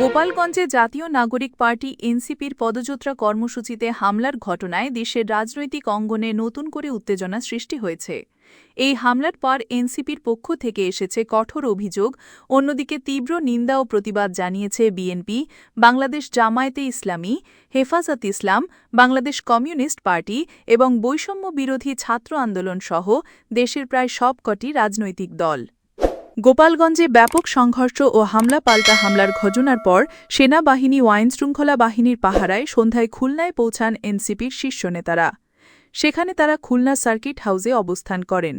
গোপালগঞ্জে জাতীয় নাগরিক পার্টি এনসিপির পদযাত্রা কর্মসূচিতে হামলার ঘটনায় দেশের রাজনৈতিক অঙ্গনে নতুন করে উত্তেজনা সৃষ্টি হয়েছে। এই হামলার পর এনসিপির পক্ষ থেকে এসেছে কঠোর অভিযোগ, অন্যদিকে তীব্র নিন্দা ও প্রতিবাদ জানিয়েছে বিএনপি, বাংলাদেশ জামায়াতে ইসলামী, হেফাজত ইসলাম, বাংলাদেশ কমিউনিস্ট পার্টি এবং বৈষম্য বিরোধী ছাত্র আন্দোলন সহ দেশের প্রায় সবকটি রাজনৈতিক দল। গোপালগঞ্জে ব্যাপক সংঘর্ষ ও হামলা পাল্টা হামলার ঘটনার পর সেনাবাহিনী ও আইনশৃঙ্খলা বাহিনীর পাহারায় সন্ধ্যায় খুলনায় পৌঁছান এনসিপির শীর্ষ নেতারা। সেখানে তারা খুলনা সার্কিট হাউসে অবস্থান করেন।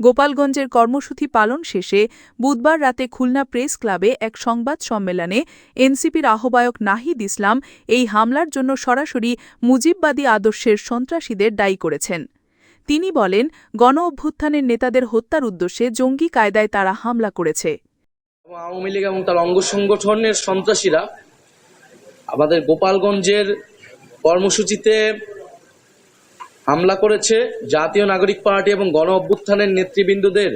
গোপালগঞ্জের কর্মসূচি পালন শেষে বুধবার রাতে খুলনা প্রেস ক্লাবে এক সংবাদ সম্মেলনে এনসিপির আহ্বায়ক নাহিদ ইসলাম এই হামলার জন্য সরাসরি মুজিববাদী আদর্শের সন্ত্রাসীদের দায়ী করেছেন। তিনি বলেন গণ অভ্যুত্থানের নেতাদের হত্যার উদ্দেশ্যে জঙ্গি কায়দায় তারা হামলা করেছে। আওয়ামী লীগ এবং তার অঙ্গ সংগঠনের সন্ত্রাসীরা আমাদের গোপালগঞ্জের কর্মসূচিতে হামলা করেছে। জাতীয় নাগরিক পার্টি এবং গণ অভ্যুত্থানের নেতৃবৃন্দদের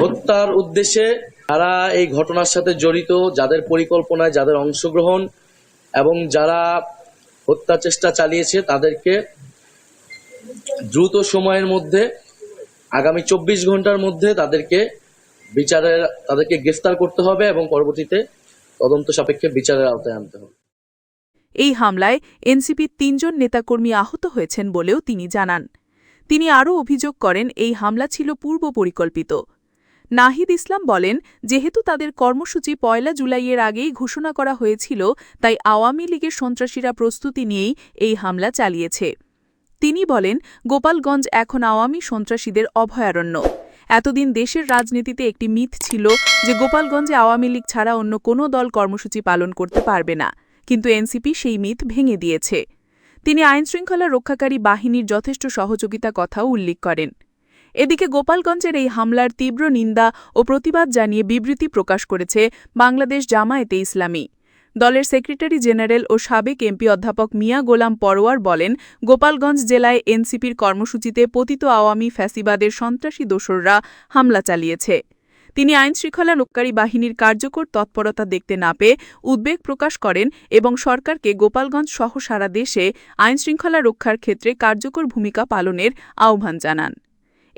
হত্যার উদ্দেশ্যে যারা এই ঘটনার সাথে জড়িত, যাদের পরিকল্পনায় যাদের অংশগ্রহণ এবং যারা হত্যা চেষ্টা চালিয়েছে তাদেরকে দ্রুত সময়ের মধ্যে, আগামী চব্বিশ ঘণ্টার মধ্যে তাদেরকে বিচারের তাদেরকে গ্রেফতার করতে হবে এবং পরবর্তীতে তদন্ত সাপেক্ষে বিচারের আওতায় আনতে হবে। এই হামলায় এনসিপির তিনজন নেতাকর্মী আহত হয়েছেন বলেও তিনি জানান। তিনি আরও অভিযোগ করেন, এই হামলা ছিল পূর্ব পরিকল্পিত। নাহিদ ইসলাম বলেন, যেহেতু তাদের কর্মসূচি পয়লা জুলাইয়ের আগেই ঘোষণা করা হয়েছিল, তাই আওয়ামী লীগের সন্ত্রাসীরা প্রস্তুতি নিয়েই এই হামলা চালিয়েছে। তিনি বলেন, গোপালগঞ্জ এখন আওয়ামী সন্ত্রাসীদের অভয়ারণ্য। এতদিন দেশের রাজনীতিতে একটি মিথ ছিল যে গোপালগঞ্জে আওয়ামী লীগ ছাড়া অন্য কোনো দল কর্মসূচি পালন করতে পারবে না। কিন্তু এনসিপি সেই মিথ ভেঙে দিয়েছে। তিনি আইনশৃঙ্খলা রক্ষাকারী বাহিনীর যথেষ্ট সহযোগিতা কথাও উল্লেখ করেন। এদিকে গোপালগঞ্জের এই হামলার তীব্র নিন্দা ও প্রতিবাদ জানিয়ে বিবৃতি প্রকাশ করেছে বাংলাদেশ জামায়াতে ইসলামী। দলের সেক্রেটারি জেনারেল ও সাবেক এমপি অধ্যাপক মিয়া গোলাম পরোয়ার বলেন, গোপালগঞ্জ জেলায় এনসিপির কর্মসূচিতে পতিত আওয়ামী ফ্যাসিবাদের সন্ত্রাসী দোসররা হামলা চালিয়েছে। তিনি আইনশৃঙ্খলা রক্ষাকারী বাহিনীর কার্যকর তৎপরতা দেখতে না পেয়ে উদ্বেগ প্রকাশ করেন এবং সরকারকে গোপালগঞ্জ সহ সারা দেশে আইনশৃঙ্খলা রক্ষার ক্ষেত্রে কার্যকর ভূমিকা পালনের আহ্বান জানান।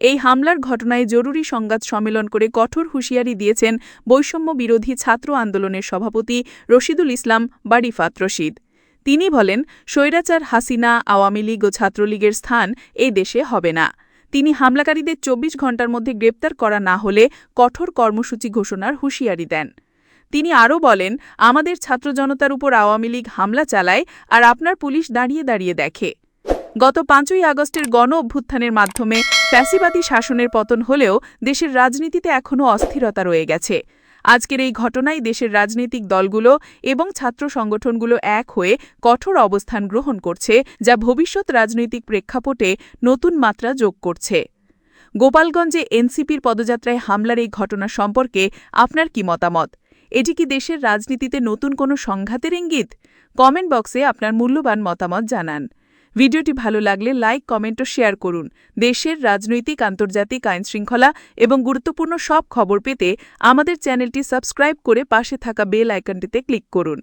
এই হামলার ঘটনায় জরুরি সংবাদ সম্মেলন করে কঠোর হুঁশিয়ারি দিয়েছেন বৈষম্য বিরোধী ছাত্র আন্দোলনের সভাপতি রশিদুল ইসলাম, বারিফাত রশিদ। তিনি বলেন, স্বৈরাচার হাসিনা, আওয়ামী লীগ ও ছাত্রলীগের স্থান এই দেশে হবে না। তিনি হামলাকারীদের চব্বিশ ঘণ্টার মধ্যে গ্রেপ্তার করা না হলে কঠোর কর্মসূচি ঘোষণার হুঁশিয়ারি দেন। তিনি আরও বলেন, আমাদের ছাত্র জনতার উপর আওয়ামী লীগ হামলা চালায় আর আপনার পুলিশ দাঁড়িয়ে দাঁড়িয়ে দেখে। গত পাঁচই আগস্টের গণ অভ্যুত্থানের মাধ্যমে ফ্যাসিবাদী শাসনের পতন হলেও দেশের রাজনীতিতে এখনও অস্থিরতা রয়ে গেছে। আজকের এই ঘটনায় দেশের রাজনৈতিক দলগুলো এবং ছাত্র সংগঠনগুলো এক হয়ে কঠোর অবস্থান গ্রহণ করছে, যা ভবিষ্যৎ রাজনৈতিক প্রেক্ষাপটে নতুন মাত্রা যোগ করছে। গোপালগঞ্জে এনসিপির পদযাত্রায় হামলার এই ঘটনা সম্পর্কে আপনার কি মতামত? এটি কি দেশের রাজনীতিতে নতুন কোনো সংঘাতের ইঙ্গিত? কমেন্ট বক্সে আপনার মূল্যবান মতামত জানান। ভিডিওটি ভালো লাগলে লাইক, কমেন্ট ও শেয়ার করুন। দেশের রাজনৈতিক, আন্তর্জাতিক আইন শৃঙ্খলা এবং গুরুত্বপূর্ণ সব খবর পেতে আমাদের চ্যানেলটি সাবস্ক্রাইব করে পাশে থাকা বেল আইকনটিতে ক্লিক করুন।